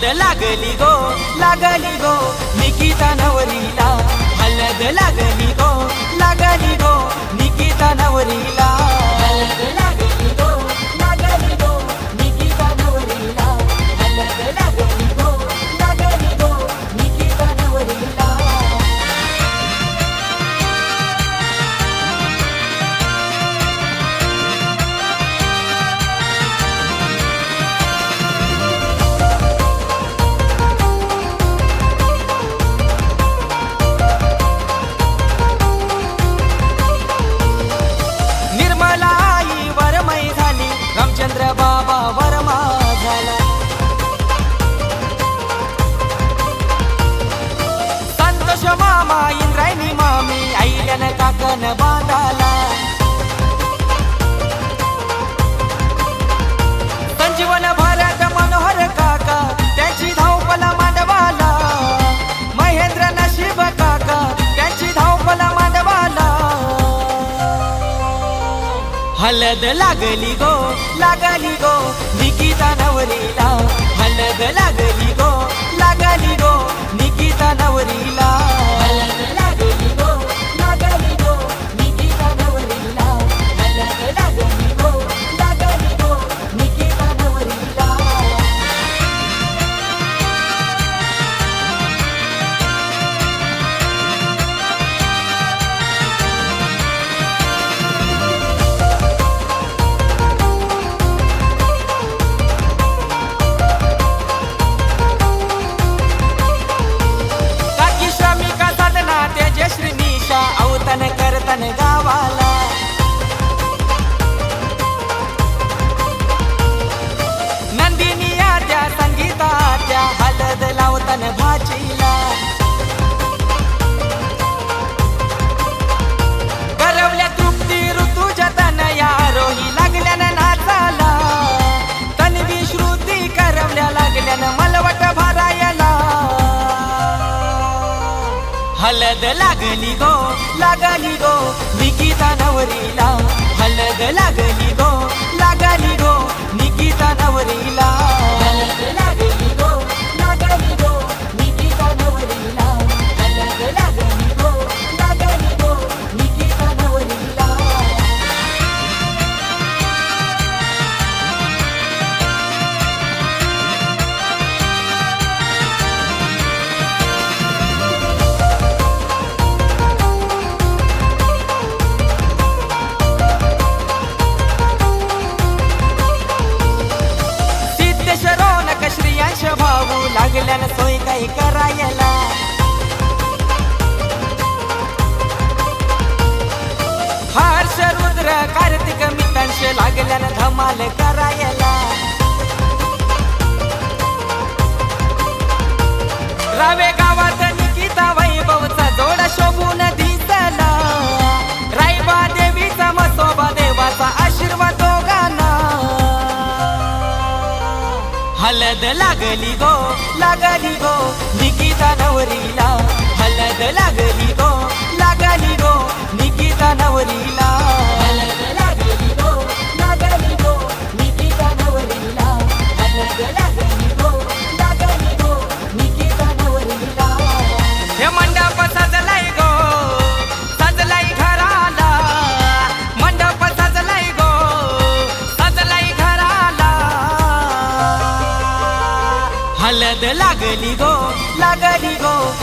de la gue, digo, la gue मन बांधाला. संजीवन भारत मनोहर काका त्याची धावपला मांडवाला. महेंद्र नशीब काका त्याची धावपला मांडवाला. हलद लागली गो लागली गो निकिता नवरीला. हलद लागली गो हलद लागली गो लाग लागल्यान सोय काही करायला. हर्ष रुद्र कार्तिक मितांश लागल्यान धमाल करायला. रावे गावात हलद लागली गो लागली गो निकिता नवरीला. हलद लागली गो de la Geligo, la Geligo,